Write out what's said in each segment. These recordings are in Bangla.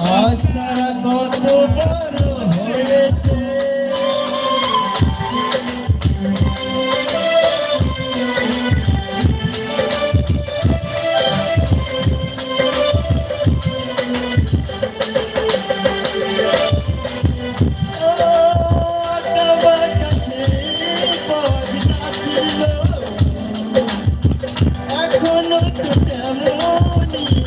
আজ তারা কত বড় হয়েছে। এখনও তো তেমনই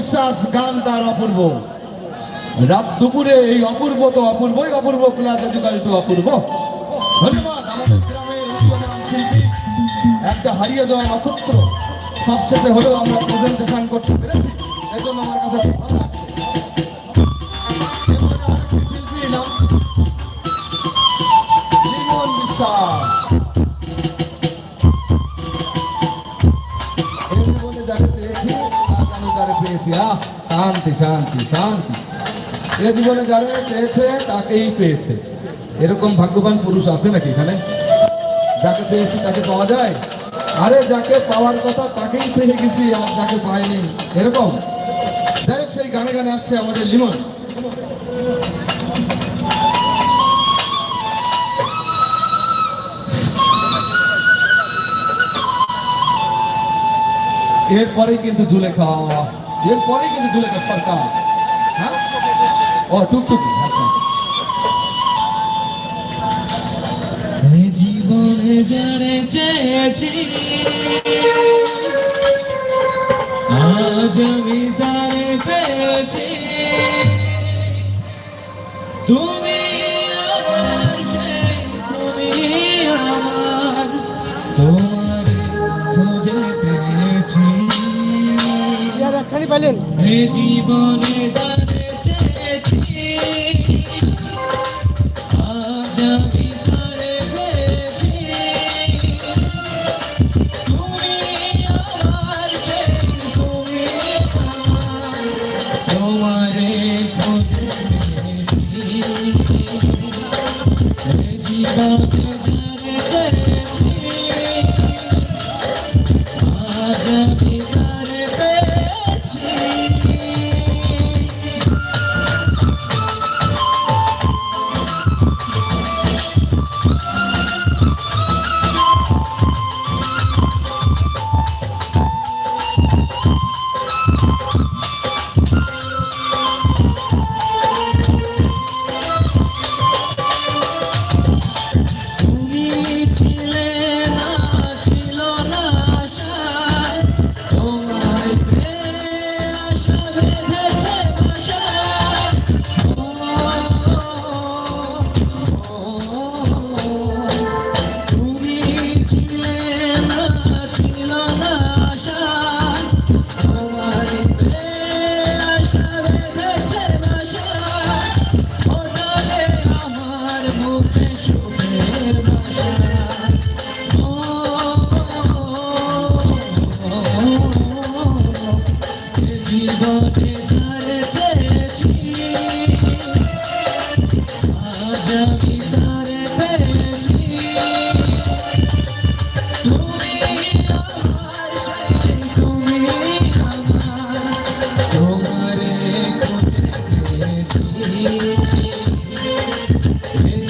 বিশ্বাস গান তার অপূর্ব। রাত দুপুরে এই অপূর্ব তো অপূর্বই অপূর্ব প্লাস ইকুয়াল টু অপূর্ব। ধন্যবাদ আমাদের গ্রামের শিল্পী, একটা হারিয়ে যাওয়া নক্ষত্র। সবশেষে হলেও আমরা প্রেজেন্টেশন করতে পেরেছি। এজন্য আমার কাছে ভালো পেয়েছি আহ, শান্তি শান্তি শান্তি। এ জীবনে যারা চেয়েছে, তাকেই পেয়েছে। এরকম ভাগ্যবান পুরুষ আছে নাকি এখানে? যাকে চেয়েছি তাকে পাওয়া যায়? আরে, যাকে পাওয়ার কথা তাকেই পেয়ে গেছি, আর যাকে পাইনি, এরকম? যাই সেই গানে গানে আসছে আমাদের লিমন। এরপরেই কিন্তু জুলেখা এরপরেই কিন্তু জুলেখা সরকার। হ্যাঁ? ও টুকটুকি। আচ্ছা। জীবনে পেয়েছি। তুমি খালি পাইলেন? জীবনে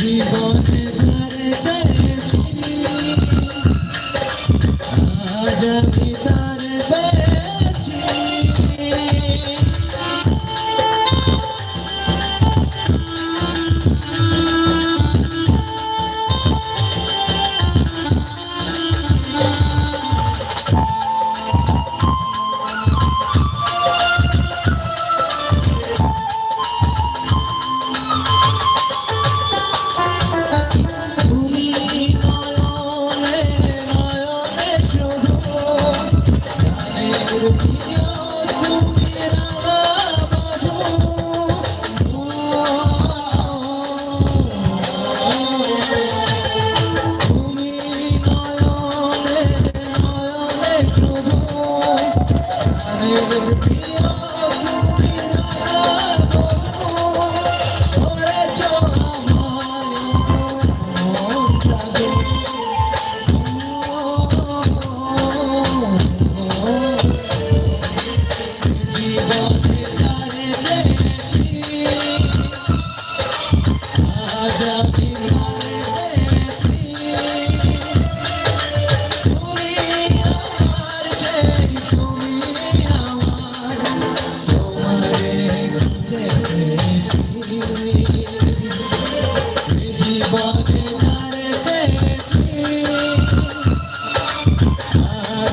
জীবনে Amen.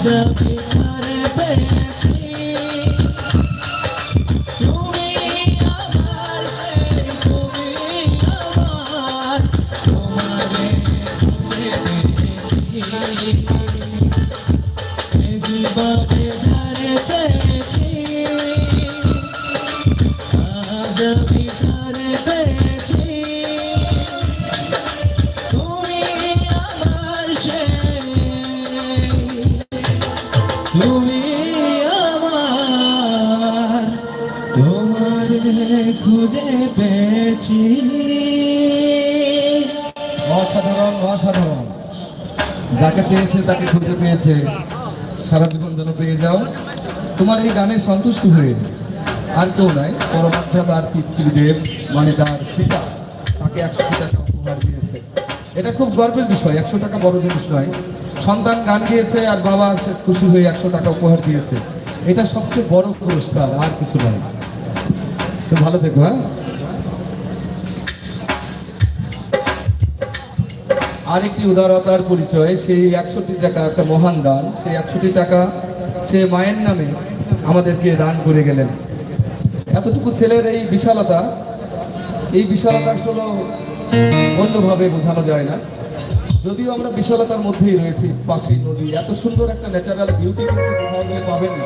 আমি তারে পেয়েছি তুমি আমার সেই তুমি আমার তোমারে খুঁজে পেয়েছি জীবনে খুঁজে পেয়েছি অসাধারণ অসাধারণ। যাকে চেয়েছে তাকে খুঁজে পেয়েছে। সারা জীবন যেন পেয়ে যাও। তোমার এই গানে সন্তুষ্ট হয়ে আর কেউ নাই। পরমাত্মা তার পিতৃদেব মানে তার পিতা, তাকে একশো টাকা উপহার দিয়েছে। এটা খুব গর্বের বিষয়। একশো টাকা বড় জিনিস নয়। সন্তান গান গিয়েছে আর বাবা খুশি হয়ে একশো টাকা উপহার দিয়েছে। এটা সবচেয়ে বড় পুরস্কার, আর কিছু নয়। তো ভালো থেকো হ্যাঁ? আরেকটি উদারতার পরিচয়, সেই একষট্টি টাকা একটা মহান দান, সেই একষট্টি টাকা সে মায়ের নামে আমাদেরকে দান করে গেলেন। এতটুকু ছেলের এই বিশালতা এই বিশালতা আসলে অন্যভাবে বোঝানো যায় না। যদিও আমরা বিশালতার মধ্যেই রয়েছি পাশেই নদী, এত সুন্দর একটা ন্যাচারাল বিউটি কিন্তু কোথাও গেলে পাবেন না।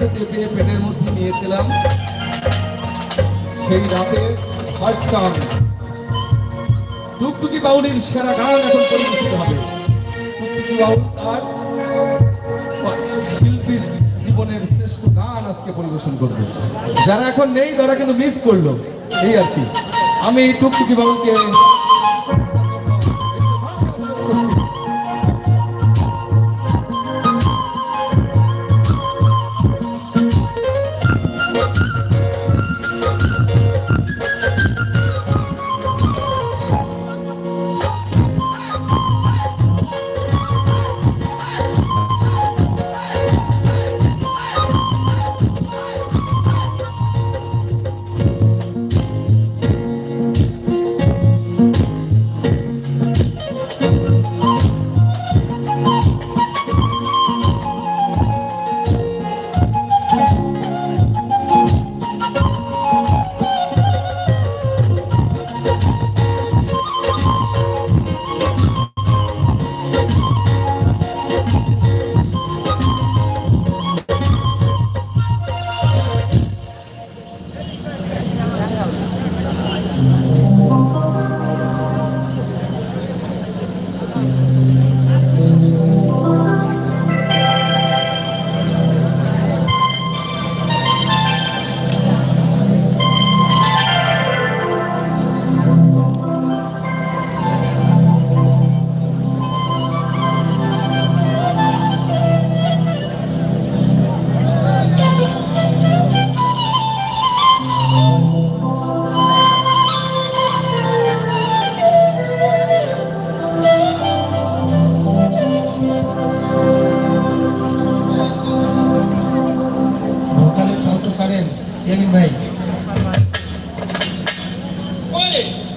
বুকের চেপে পেটের মধ্যে নিয়েছিলাম, সেই রাতে হার্ট টুকটুকি বাউলির সেরা গান এখন পরিবেশিত হবে। টুকটুকি বাউল তার শিল্পী জীবনের শ্রেষ্ঠ গান আজকে পরিবেশন করবে। যারা এখন নেই, তারা কিন্তু মিস করল। এই আর কি। আমি টুকটুকি বাউলকে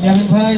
જયંતભાઈ જયંતભાઈ